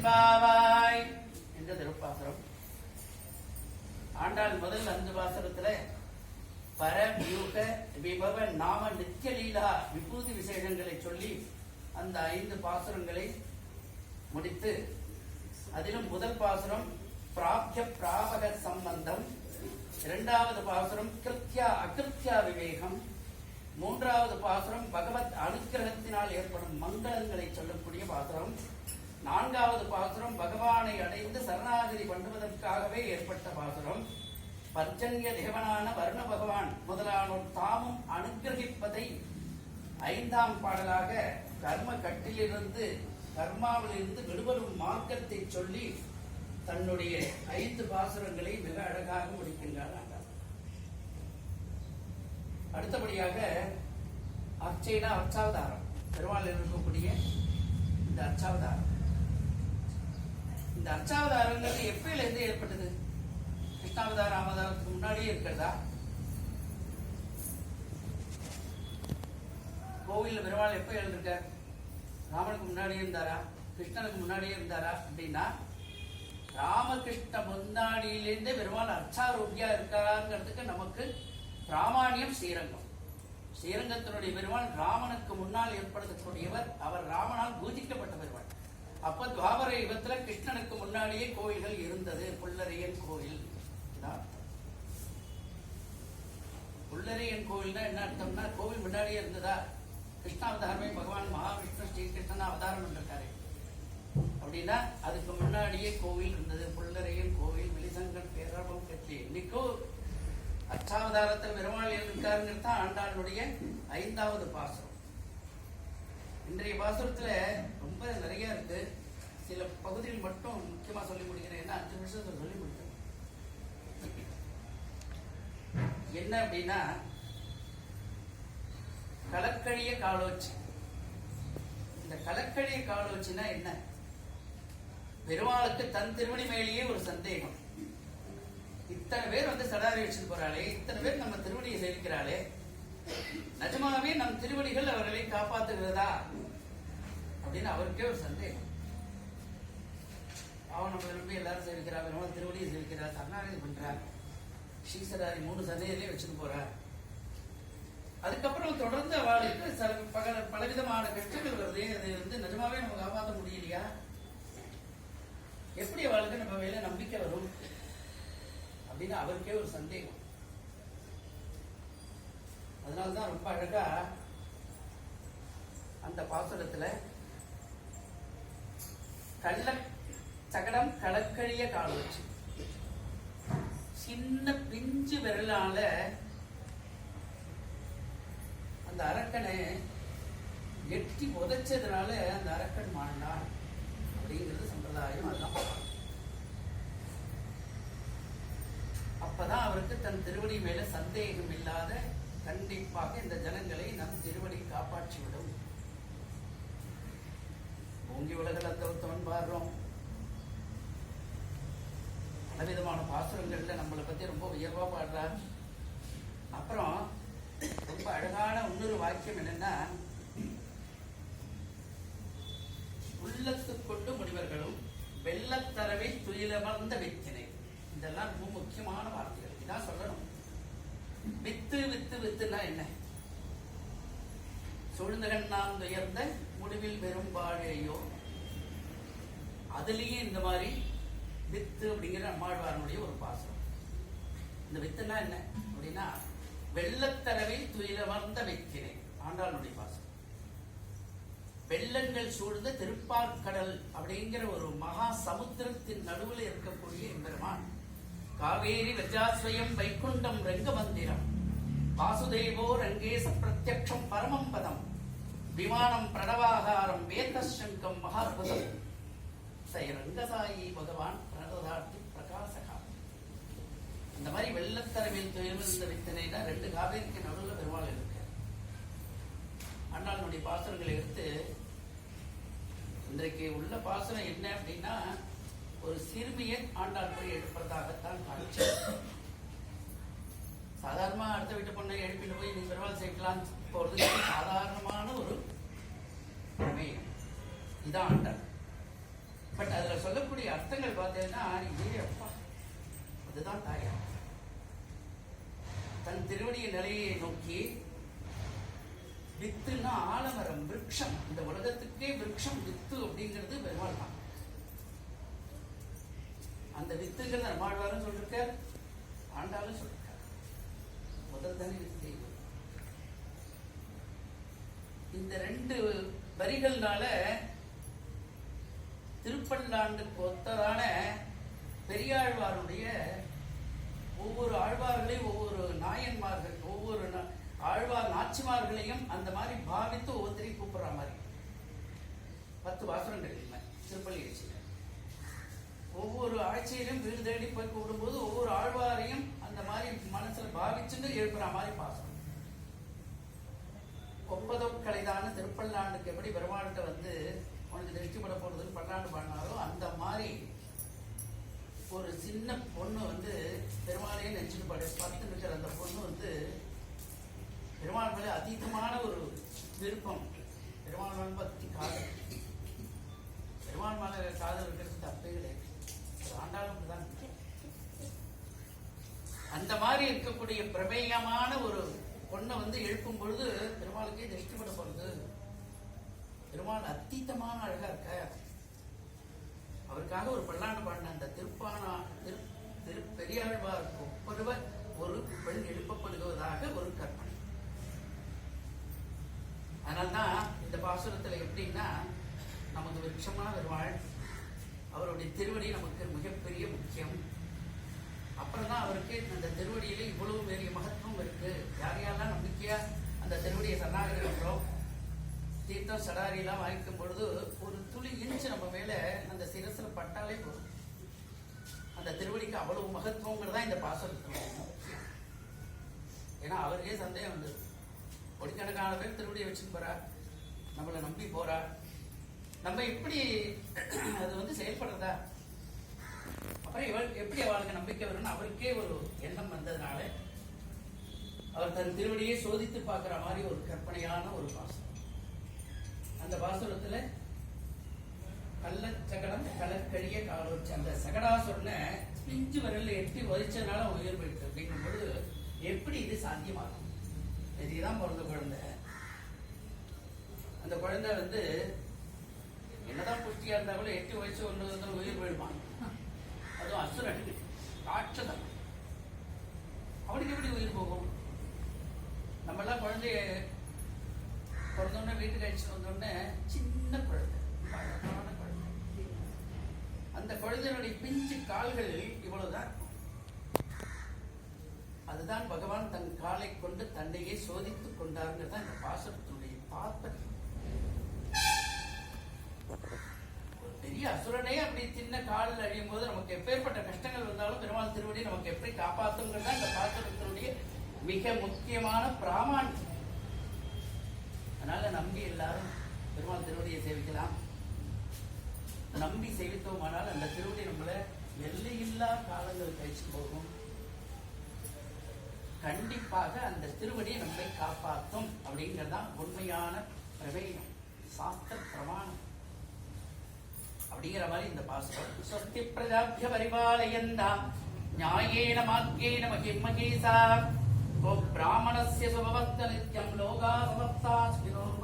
என்பாவாய். என்ற திருப்பாசுரம் ஆண்டாள் முதல் அஞ்சு பாசுரத்துல பரவியூக விபவ நாம நித்தியலீலா விபூதி விசேஷங்களை சொல்லி அந்த ஐந்து பாசுரங்களை முடித்து அதிலும் முதல் பாசுரம் பிராப்திய பிராபக சம்பந்தம் இரண்டாவது பாசுரம் கிருத்தியா அகிருத்தியா விவேகம் மூன்றாவது பாசுரம் பகவத் அனுகிரகத்தினால் ஏற்படும் மங்களங்களை சொல்லக்கூடிய பாசுரம் நான்காவது பாசுரம் பகவானை அடைந்து சரணாகதி பண்ணுவதற்காகவே ஏற்பட்ட பாசுரம். பர்ஜன்ய தேவனான வருண பகவான் முதலானோர் தாமும் அனுகிரகிப்பதை ஐந்தாம் பாடலாக கர்ம கட்டிலிருந்து கர்மாவிலிருந்து விடுபடும் மார்க்கத்தை சொல்லி தன்னுடைய ஐந்து பாசுரங்களை மிக அழகாக முடிக்கின்றார் அடுத்தபடியாக அர்ச்சைனா அர்ச்சாவதாரம். பெருமாள் இருக்கக்கூடிய இந்த அர்ச்சாவதாரம். இந்த அர்ச்சாவதாரங்கிறது எப்பயில இருந்து ஏற்பட்டது? கிருஷ்ணாவதார அவதாரத்துக்கு முன்னாடியே இருக்கிறதா? கோவில்ல பெருமாள் எப்ப எழுந்திருக்கார்? ராமனுக்கு முன்னாடியே இருந்தாரா? கிருஷ்ணனுக்கு முன்னாடியே இருந்தாரா அப்படின்னா ராமகிருஷ்ண முன்னாடியிலேருந்தே பெருமாள் அர்ச்சாரூபியா இருக்காங்கிறதுக்கு நமக்கு ராமானியம் ஸ்ரீரங்கம். ஸ்ரீரங்கத்தினுடைய பெருமாள் ராமனுக்கு முன்னால் ஏற்படுத்தக்கூடியவர் அவர் ராமனால் பூஜிக்கப்பட்ட பெருமாள். அப்ப துவாபர யுகத்துல கிருஷ்ணனுக்கு முன்னாடியே கோயில்கள் இருந்தது புல்லரையன் கோயில். புல்லரையன் கோயில்னா என்ன அர்த்தம்னா கோவில் முன்னாடியே இருந்ததா? கிருஷ்ணாவதாரமே பகவான் மகாவிஷ்ணு ஸ்ரீகிருஷ்ணன் அவதாரம் பண்ணிருக்காரு. அப்படின்னா அதுக்கு முன்னாடியே கோவில் இருந்தது புல்லரையன் கோவில் வெளிசங்கன் பேரபம் கட்சி. இன்னைக்கும் அச்சாவதாரத்தில் பெருமாள் இருக்காருங்கிறது தான் ஆண்டாளுடைய ஐந்தாவது பாசம் இன்றைய பாசுரத்துல ரொம்ப நிறைய இருக்கு. சில பகுதிகள் மட்டும் முக்கியமா சொல்லி முடிக்கிறேன் ஏன்னா அஞ்சு நிமிஷத்துல சொல்லி முடிக்கிறேன் என்ன அப்படின்னா கலக்கழிய காலோச்சி. இந்த கலக்கழிய காலோச்சினா என்ன? பெருமாளுக்கு தன் திருமணி மேலேயே ஒரு சந்தேகம். இத்தனை பேர் வந்து சடாரி வச்சுட்டு போறாளே இத்தனை பேர் நம்ம திருமணியை சேவிக்கிறாளே நிஜமாவே நம் திருவடிகள் அவர்களை காப்பாத்துகிறதா அப்படின்னு அவருக்கே ஒரு சந்தேகம். அவன் நம்ம விரும்பி எல்லாரும் சேவிக்கிறா பெருமாள் திருவடியை சேவிக்கிறா சரணாகதி பண்றா ஸ்ரீசராதி மூணு சந்தேகத்திலே வச்சுட்டு போறா அதுக்கப்புறம் தொடர்ந்து அவளுக்கு சில பல பலவிதமான கஷ்டங்கள் வருது. அது வந்து நிஜமாவே நம்ம காப்பாற்ற முடியலையா? எப்படி அவளுக்கு நம்ம மேல நம்பிக்கை வரும்? அப்படின்னு அவருக்கே ஒரு சந்தேகம். அதனாலதான் ரொம்ப அழகா அந்த பாசுரத்துல கள்ள சகடம் கடற்கழிய கால் வச்சு. சின்ன பிஞ்சு விரலால அந்த அரக்கனை எட்டி உதைச்சதுனால அந்த அரக்கன் மாண்டான் அப்படிங்கிறது சம்பிரதாயம் அதுதான். அப்பதான் அவருக்கு தன் திருவடி மேல சந்தேகம் இல்லாத கண்டிப்பாக இந்த ஜனங்களை நம் திருவடி காப்பாற்றி விடும் ஓங்கி உலகில் தவிர்த்தவன் பாடுறோம். பலவிதமான பாசுரங்கள்ல நம்மளை பத்தி ரொம்ப உயர்வா பாடுறார். அப்புறம் ரொம்ப அழகான இன்னொரு வாக்கியம் என்னன்னா உள்ளத்து கொண்டு முனிவர்களும் வெள்ளத்தரவை துயிலமர்ந்த வெற்றினை. இதெல்லாம் ரொம்ப முக்கியமான வார்த்தைகள். இதான் சொல்லணும். வித்து வித்து வித்துனா என்ன? சூழ்ந்தகன் நாம் உயர்ந்த முடிவில் வெறும் வாழையோ அதுலயே இந்த மாதிரி வித்து அப்படிங்கிற நம்மாழ்வாரனுடைய ஒரு பாசம். இந்த வித்துனா என்ன? அப்படின்னா வெள்ளத்தரவை துயிலமர்ந்த வைக்கிறேன் ஆண்டாளுடைய பாசம். வெள்ளங்கள் சூழ்ந்த திருப்பார்கடல் அப்படிங்கிற ஒரு மகா சமுத்திரத்தின் நடுவில் இருக்கக்கூடிய எம்பெருமான். காவேரி விரஜாஸ்வயம் வைகுண்டம் ரங்கமந்திரம். வாசுதேவோ ரங்கேச பிரத்யக்ஷம் பரமம் பதம். விமானம் பிரணவாகாரம் வேதசங்கம் மகாத்புதம். சை ரங்கசாயி பகவான் பிரணதார்த்தி பிரகாசகா. இந்த மாதிரி வெள்ளத்தரவில் துயர்ந்த தான் ரெண்டு காவேரிக்கு நடுவில் பெருமாள் இருக்கு. அண்ணாளுடைய பாசுரங்களை எடுத்து இன்றைக்கு உள்ள பாசனம் என்ன அப்படின்னா ஒரு சிறுமியை ஆண்டாள் போய் எடுப்பதாகத்தான் காட்சி. சாதாரணமா அடுத்த வீட்டு பொண்ணை எழுப்பிட்டு போய் நீ பெருமாள் சேர்க்கலாம் போறது சாதாரணமான ஒரு பிரமேயம் இதான் ஆண்டாள். பட் அதுல சொல்லக்கூடிய அர்த்தங்கள் பார்த்தீங்கன்னா ஏ அப்பா அதுதான் தாயார் தன் திருவடிய நிலையை நோக்கி வித்துன்னா ஆலமரம் விருட்சம் இந்த உலகத்துக்கே விருட்சம் வித்து அப்படிங்கிறது பெருமாள் தான் அந்த வித்துங்கிறத நம்மாழ்வாரும் சொல்லிருக்கார். ஆண்டாலும் சொல்லிருக்கார். முதல் தானே வித்து. தெய்வம் இந்த ரெண்டு வரிகள்னால திருப்பல்லாண்டுக்கு ஒத்ததான பெரியாழ்வாருடைய ஒவ்வொரு ஆழ்வார்களையும் ஒவ்வொரு நாயன்மார்கள் ஒவ்வொரு நா- ஆழ்வார் நாச்சிமார்களையும் அந்த மாதிரி பாவித்து ஒவ்வொருத்தரையும் கூப்பிடுற மாதிரி. பத்து வாசனங்கள் இல்லை திருப்பள்ளி ஒவ்வொரு ஆட்சியிலும் வீடு தேடி போய் கூடும்போது ஒவ்வொரு ஆழ்வாரையும் அந்த மாதிரி மனசுல பாவிச்சுட்டு எழுப்புற மாதிரி பாசம். ஒப்பதொக்கலைதான திருப்பல்லாண்டுக்கு எப்படி பெருமாள்கிட்ட வந்து உனக்கு திருஷ்டிப்பட போறதுன்னு பல்லாண்டு பாடினாரோ அந்த மாதிரி ஒரு சின்ன பொண்ணு வந்து பெருமாளையே நினைச்சுட்டு பாடு. பத்து நிற்கிற அந்த பொண்ணு வந்து பெருமாள் மேலே அதீதமான ஒரு விருப்பம். பெருமாள் பத்தி காதல். பெருமாள் மேலே காதல் இருக்கிறது தப்பே கிடையாது. அந்த மாதிரி இருக்கக்கூடிய பிரமேயமான ஒரு பொண்ணை வந்து எழுப்பும் பொழுது பெருமாளுக்கே திருஷ்டிப்பட போறது. பெருமாள் அத்தீத்தமான அழகா இருக்க அவருக்காக ஒரு பல்லாண்டு பாடின அந்த திருப்பானா திரு திரு பெரியாழ்வார் ஒப்பருவ ஒரு பெண் எழுப்பப்படுவதாக ஒரு கற்பனை. அதனால்தான் இந்த பாசுரத்துல எப்படின்னா நமக்கு விருட்சமான பெருமாள் அவருடைய திருவடி நமக்கு மிகப்பெரிய முக்கியம். அப்புறம் தான் அவருக்கு அந்த திருவடியில இவ்வளவு பெரிய மகத்துவம் இருக்கு. யார் யாரெல்லாம் நம்பிக்கையா அந்த திருவடியை சரணாகிறோம் தீர்த்தம் சடாரி எல்லாம் வாங்கிக்கும் பொழுது ஒரு துளி இன்ச்சு நம்ம மேல அந்த சிரசுல பட்டாலே போதும். அந்த திருவடிக்கு அவ்வளவு மகத்துவங்கிறதா இந்த பாசனத்துல ஏன்னா அவருக்கே சந்தேகம் வந்தது. கோடிக்கணக்கான பேர் திருவடியை வச்சுட்டு போறா. நம்மளை நம்பி போறா. நம்ம எப்படி அது வந்து செயல்படுறதா? அப்புறம் இவள் எப்படி அவளுக்கு நம்பிக்கை வரும்னு அவருக்கே ஒரு எண்ணம் வந்ததுனால அவர் தன் திருவடியை சோதித்து பார்க்குற மாதிரி ஒரு கற்பனையான ஒரு பாசனம் அந்த பாசுரத்துல கள்ளச்சகடம் கலக்கழிய காலோச்சு. அந்த சகடாசுரனை பிஞ்சு வரல எட்டி வதிச்சதுனால அவன் உயிர் போயிட்டு அப்படிங்கும் பொழுது எப்படி இது சாத்தியமாகும்? இதுதான் பிறந்த குழந்தை. அந்த குழந்தை வந்து என்னதான் புஷ்டியா இருந்தா கூட எட்டு வயசு ஒன்பது வந்து உயிர் போயிடுவான். அதுவும் அசுரன் ராட்சதன். அவனுக்கு எப்படி உயிர் போகும்? நம்ம எல்லாம் குழந்தைய பிறந்தோடனே வீட்டுக்கு அடிச்சு வந்தோடனே சின்ன குழந்தை அழகான குழந்தை. அந்த குழந்தையினுடைய பிஞ்சு கால்கள் இவ்வளவுதான். இருக்கும். அதுதான் பகவான் தன் காலை கொண்டு தன்னையே சோதித்துக் கொண்டாருங்கிறது தான் இந்த பாசனத்தினுடைய தாத்பரியம் பெரிய அசுரனே அப்படி சின்ன காலில் அழியும் போது நமக்கு எப்பேற்பட்ட கஷ்டங்கள் வந்தாலும் பெருமாள் திருவடி நமக்கு எப்படி காப்பாற்றுங்கிறதா இந்த பாத்திரத்தினுடைய மிக முக்கியமான பிராமாண்யம் அதனால நம்பி எல்லாரும் பெருமாள் திருவடியை சேவிக்கலாம். நம்பி சேவித்தோமானால் அந்த திருவடி நம்மளை எல்லையில்லா காலங்கள் கழிச்சு போகும். கண்டிப்பாக அந்த திருவடியை நம்மை காப்பாற்றும் அப்படிங்கறதுதான் உண்மையான பிரவேயம் சாஸ்திர அப்படிங்கிற மாதிரி இந்த பாசுரம் ஸ்வஸ்தி பிரஜாபிய பரிபாலயந்தா நியாயேன மார்க்கேன மகிமகேசா ஓ பிராமணஸ்ய சுபவஸ்த நித்யம் லோகா சமஸ்தா ஸ்மினோர்வ